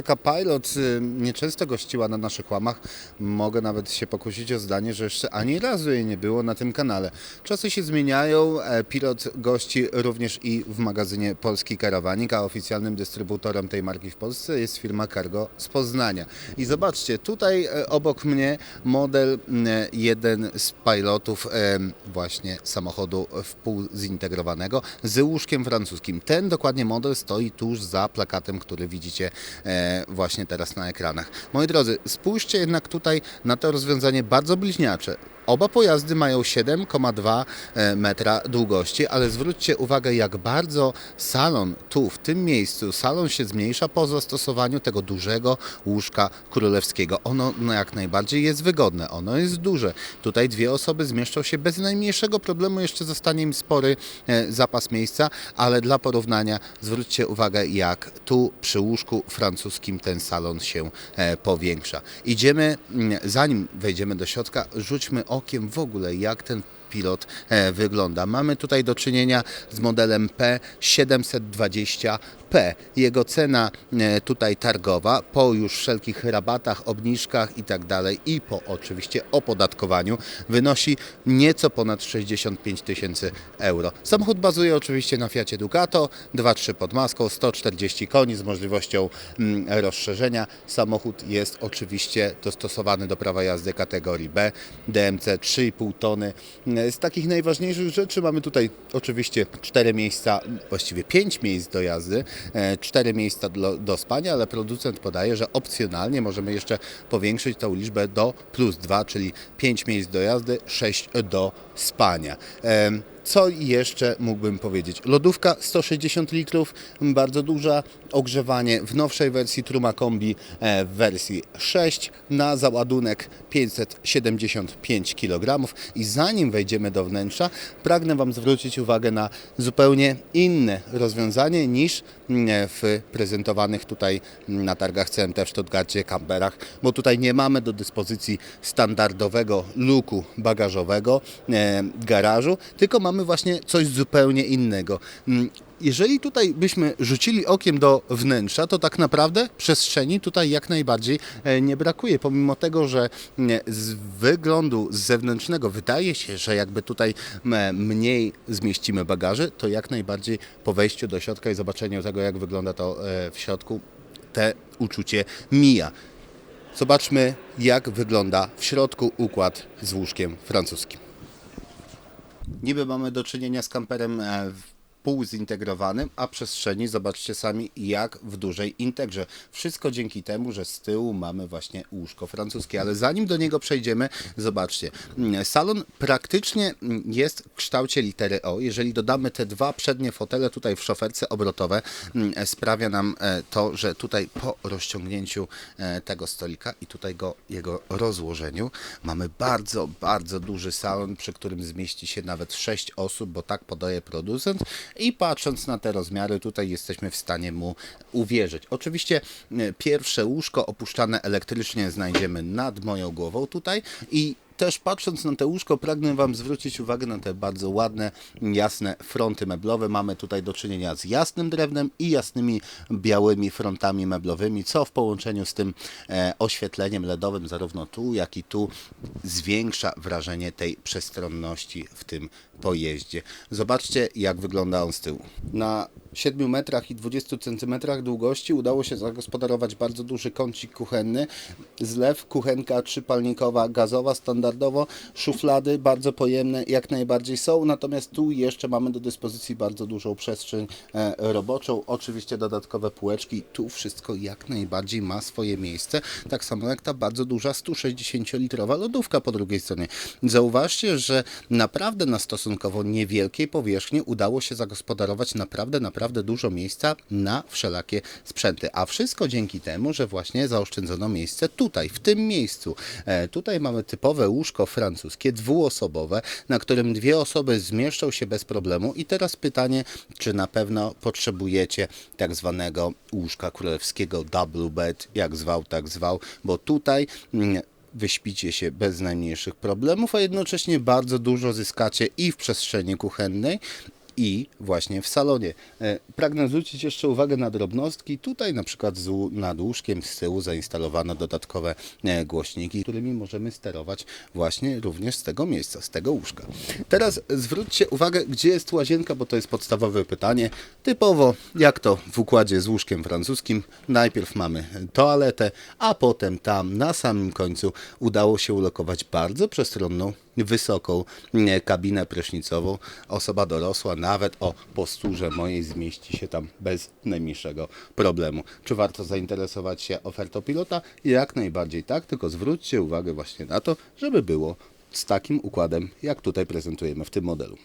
marka Pilot y, nieczęsto gościła na naszych łamach. Mogę nawet się pokusić o zdanie, że jeszcze ani razu jej nie było na tym kanale. Czasy się zmieniają. e, Pilot gości również i w magazynie Polski Karawanik, a oficjalnym dystrybutorem tej marki w Polsce jest firma Cargo z Poznania. I zobaczcie, tutaj e, obok mnie model m, jeden z pilotów właśnie samochodu wpółzintegrowanego z łóżkiem francuskim. Ten dokładnie model stoi tuż za plakatem, który widzicie e, właśnie teraz na ekranach. Moi drodzy, spójrzcie jednak tutaj na to rozwiązanie bardzo bliźniacze. Oba pojazdy mają 7,2 e, metra długości, ale zwróćcie uwagę, jak bardzo salon tu, w tym miejscu, salon się zmniejsza po zastosowaniu tego dużego łóżka królewskiego. Ono no, jak najbardziej jest wygodne, ono jest duże. Tutaj dwie osoby zmieszczą się bez najmniejszego problemu, jeszcze zostanie im spory e, zapas miejsca, ale dla porównania zwróćcie uwagę, jak tu przy łóżku francuskim ten salon się e, powiększa. Idziemy, mm, zanim wejdziemy do środka, rzućmy okiem w ogóle, jak ten pilot e, wygląda. Mamy tutaj do czynienia z modelem P720P. Jego cena e, tutaj targowa po już wszelkich rabatach, obniżkach i tak i po oczywiście opodatkowaniu wynosi nieco ponad 65 tysięcy euro. Samochód bazuje oczywiście na Fiacie Ducato, 2.3 pod maską, 140 koni z możliwością mm, rozszerzenia. Samochód jest oczywiście dostosowany do prawa jazdy kategorii B, DMC 3,5 tony. Z takich najważniejszych rzeczy mamy tutaj oczywiście 4 miejsca, właściwie 5 miejsc do jazdy, 4 miejsca do, do spania, ale producent podaje, że opcjonalnie możemy jeszcze powiększyć tą liczbę do plus 2, czyli 5 miejsc do jazdy, 6 do spania. Co jeszcze mógłbym powiedzieć? Lodówka 160 litrów, bardzo duża. Ogrzewanie w nowszej wersji Truma Kombi e, w wersji 6 na załadunek 575 kg. I zanim wejdziemy do wnętrza, pragnę Wam zwrócić uwagę na zupełnie inne rozwiązanie niż mm, w prezentowanych tutaj na targach CMT w Stuttgarcie kamperach, bo tutaj nie mamy do dyspozycji standardowego luku bagażowego e, garażu, tylko mamy właśnie coś zupełnie innego. Mm, Jeżeli tutaj byśmy rzucili okiem do wnętrza, to tak naprawdę przestrzeni tutaj jak najbardziej e, nie brakuje. Pomimo tego, że mm, z wyglądu zewnętrznego wydaje się, że jakby tutaj mniej zmieścimy bagaży, to jak najbardziej po wejściu do środka i zobaczeniu tego, jak wygląda to e, w środku, te uczucie mija. Zobaczmy, jak wygląda w środku układ z łóżkiem francuskim. Niby mamy do czynienia z kamperem e, półzintegrowanym, a przestrzeni zobaczcie sami jak w dużej integrze. Wszystko dzięki temu, że z tyłu mamy właśnie łóżko francuskie, ale zanim do niego przejdziemy, zobaczcie. Salon praktycznie jest w kształcie litery O. Jeżeli dodamy te dwa przednie fotele tutaj w szoferce obrotowe, mm, sprawia nam e, to, że tutaj po rozciągnięciu e, tego stolika i tutaj go, jego rozłożeniu mamy bardzo, bardzo duży salon, przy którym zmieści się nawet 6 osób, bo tak podaje producent i patrząc na te rozmiary tutaj jesteśmy w stanie mu uwierzyć. Oczywiście e, pierwsze łóżko opuszczane elektrycznie znajdziemy nad moją głową tutaj i też patrząc na te łóżko, pragnę Wam zwrócić uwagę na te bardzo ładne, jasne fronty meblowe. Mamy tutaj do czynienia z jasnym drewnem i jasnymi białymi frontami meblowymi, co w połączeniu z tym e, oświetleniem LEDowym, zarówno tu, jak i tu, zwiększa wrażenie tej przestronności w tym pojeździe. Zobaczcie, jak wygląda on z tyłu. Na 7 metrach i 20 centymetrach długości udało się zagospodarować bardzo duży kącik kuchenny, zlew, kuchenka trzypalnikowa, gazowa standardowo, szuflady bardzo pojemne jak najbardziej są, natomiast tu jeszcze mamy do dyspozycji bardzo dużą przestrzeń e, roboczą, oczywiście dodatkowe półeczki, tu wszystko jak najbardziej ma swoje miejsce, tak samo jak ta bardzo duża 160-litrowa lodówka po drugiej stronie. Zauważcie, że naprawdę na stosunkowo niewielkiej powierzchni udało się zagospodarować naprawdę, naprawdę dużo miejsca na wszelakie sprzęty, a wszystko dzięki temu, że właśnie zaoszczędzono miejsce tutaj, w tym miejscu. E, tutaj mamy typowe łóżko francuskie, dwuosobowe, na którym dwie osoby zmieszczą się bez problemu. I teraz pytanie, czy na pewno potrzebujecie tak zwanego łóżka królewskiego double bed, jak zwał, tak zwał, bo tutaj mm, wyśpicie się bez najmniejszych problemów, a jednocześnie bardzo dużo zyskacie i w przestrzeni kuchennej, i właśnie w salonie. E, Pragnę zwrócić jeszcze uwagę na drobnostki. Tutaj na przykład nad łóżkiem z tyłu zainstalowano dodatkowe e, głośniki, którymi możemy sterować właśnie również z tego miejsca, z tego łóżka. Teraz zwróćcie uwagę, gdzie jest łazienka, bo to jest podstawowe pytanie. Typowo, jak to w układzie z łóżkiem francuskim, najpierw mamy toaletę, a potem tam na samym końcu udało się ulokować bardzo przestronną, wysoką e, kabinę prysznicową. Osoba dorosła, nawet o posturze mojej, zmieści się tam bez najmniejszego problemu. Czy warto zainteresować się ofertą pilota? Jak najbardziej tak, tylko zwróćcie uwagę właśnie na to, żeby było z takim układem, jak tutaj prezentujemy w tym modelu.